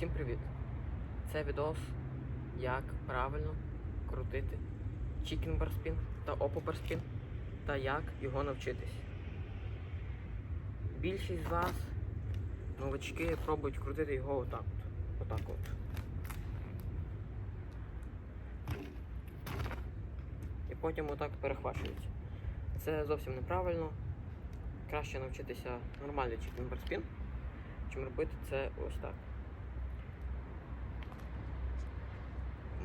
Всім привіт! Це відос, як правильно крутити Spin та Spin та як його навчитись. Більшість з вас, новачки, пробують крутити його отак от. Отак от. І потім отак перехвачують. Це зовсім неправильно. Краще навчитися нормальний Spin, чим робити це ось так.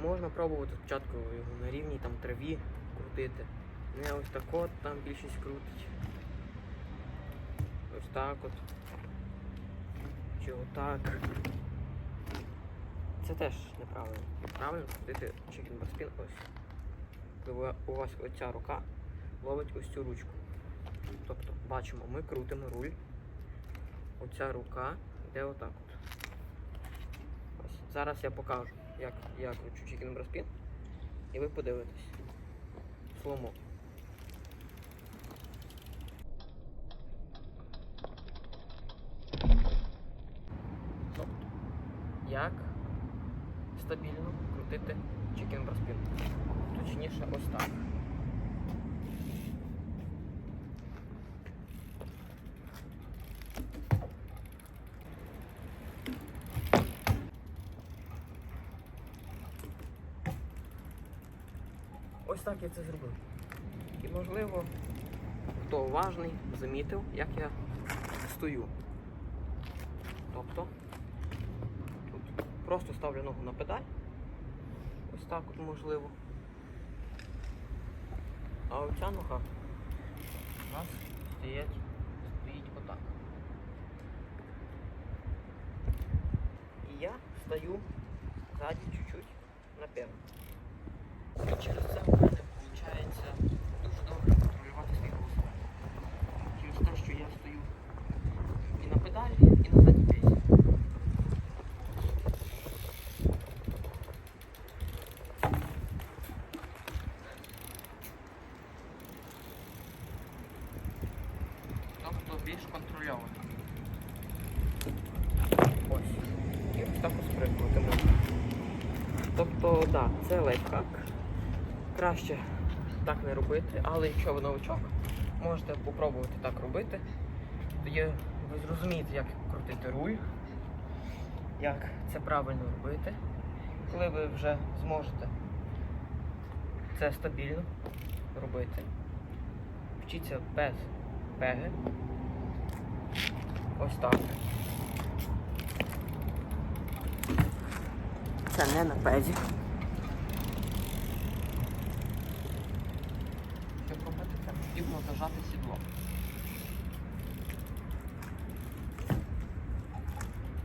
Можна пробувати спочатку його на рівні там траві крутити. Не ось так от, там більшість крутить. Ось так от. Чи отак. Це теж неправильно. Правильно крутити chicken bar spin ось. Коли у вас оця рука ловить ось цю ручку. Тобто, бачимо, ми крутимо руль. Оця рука йде отак от. Ось. Зараз я покажу, як я кручу чекін Breast і ви подивитесь. Сломо. Тобто, як стабільно крутити чекін-броспін? Точніше, ось так. Ось так я це зробив. І можливо, хто уважний, замітив, як я стою. Тобто тут просто ставлю ногу на педаль. Ось так от можливо. А оця нога у нас стоять, стоїть отак. І я стою ззаді чуть-чуть наперед. І через це в виходить дуже добре контролювати свій голосовий. Через те, що я стою і на педалі, і на задній. Тобто більш контрольовано. Ось. І ось так осприкувати можна. Тобто, так, да, це лайфхак. Краще так не робити, але якщо ви новичок, можете попробувати так робити. Тоді ви зрозумієте, як крутити руль, як це правильно робити. Коли ви вже зможете це стабільно робити, вчіться без пеги. Ось так. Це не на пезі. Щоб робити це, потрібно зажати сідло.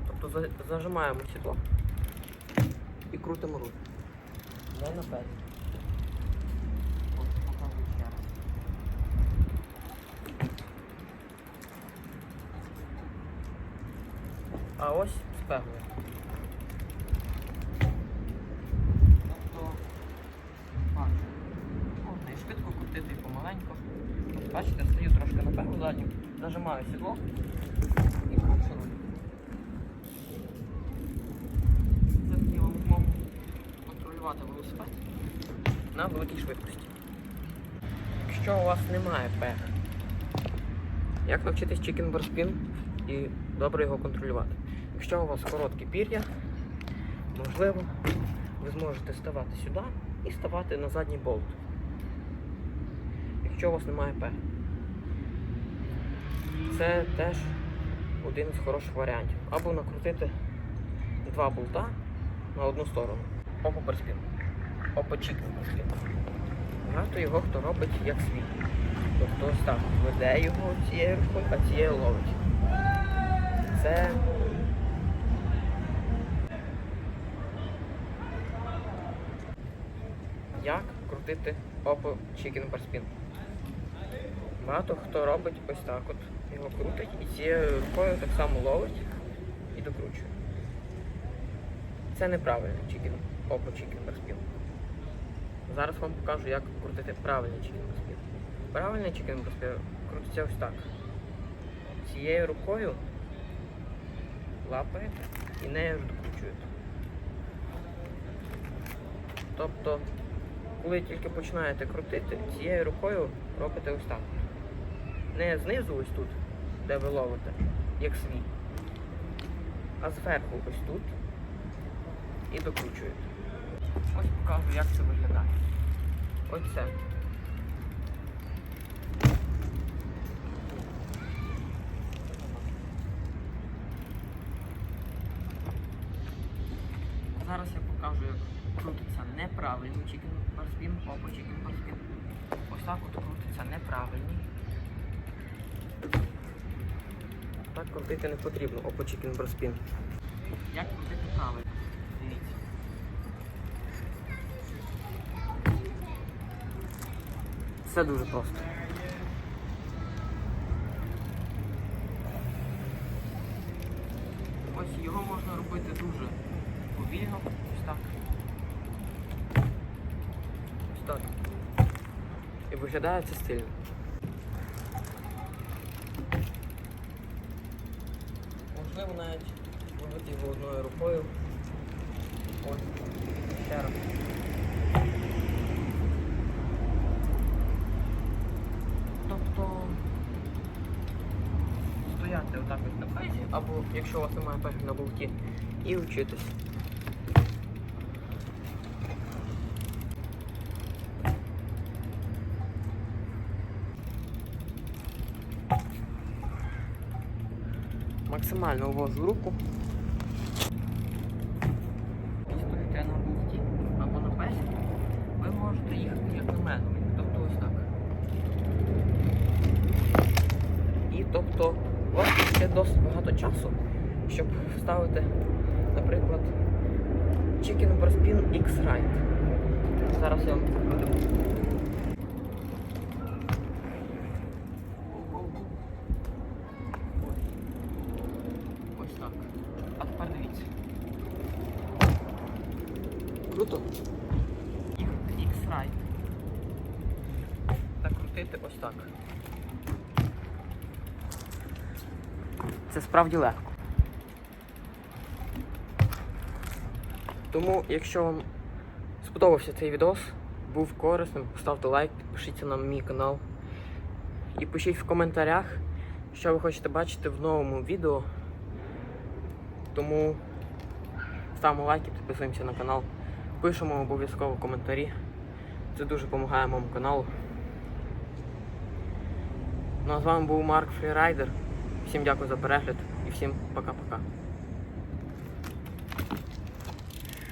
Тобто зажимаємо сідло і крутимо руль. Не на пезі. От, показую ще раз. А ось з пегою. Тобто, бачу, можна і швидко крутити, і помаленько. Ось бачите, стою трошки на пегу задню, нажимаю сідло і кручу руль. Дає вам змогу контролювати велосипед на великій швидкості. Якщо у вас немає пег, як навчитись bar і добре його контролювати? Якщо у вас короткі пір'я, можливо, ви зможете ставати сюди і ставати на задній болт. Якщо у вас немає пег. Це теж один з хороших варіантів. Або накрутити два болта на одну сторону. Опо перспін. Опо чікн перспін. Багато його хто робить як свій. Тобто так веде його цією рукою, а цією ловить. Це як крутити Chicken Bar Spin. Багато хто робить ось так от. Його крутить і цією рукою так само ловить і докручує. Це неправильний Chicken, Oppo Chicken Bar Зараз вам покажу, як крутити правильний Chicken Bar Правильний Chicken Bar крутиться ось так. Цією рукою лапаєте і нею ж докручуєте. Тобто, коли тільки починаєте крутити, цією рукою робите ось так. Не знизу ось тут, де ви ловите, як свій, а зверху ось тут і докручуєте. Ось покажу, як це виглядає. Ось це. Зараз я покажу, як крутиться неправильний чікен барспін, опа чікен барспін. Ось так от крутиться неправильний. Так крутити не потрібно, опа чікен барспін. Як крутити правильно? Дивіться. Все дуже просто. Ось його можна робити дуже повільно. Ось так. Ось так. І виглядає це стильно. Можливо навіть ловити його одною рукою. Ось. Ще раз. Тобто стояти отак от на пезі, або якщо у вас немає пезі на болті, і вчитись. Максимально увожу руку. Стоїте на болті або на пезі, ви можете їхати як на мене, тобто ось так. І тобто у вас є досить багато часу, щоб вставити, наприклад, Chicken Barspin X Ride. Зараз я вам покажу. Ось. Ось так. А тепер дивіться. Круто. X Ride. Так крутити ось так. Це справді легко. Тому, якщо вам сподобався цей відос, був корисним, ставте лайк, підпишіться на мій канал. І пишіть в коментарях, що ви хочете бачити в новому відео. Тому ставимо лайки, підписуємося на канал, пишемо обов'язково коментарі. Це дуже допомагає моєму каналу. Ну а з вами був Марк Фрірайдер. Всім дякую за перегляд і всім пока-пока.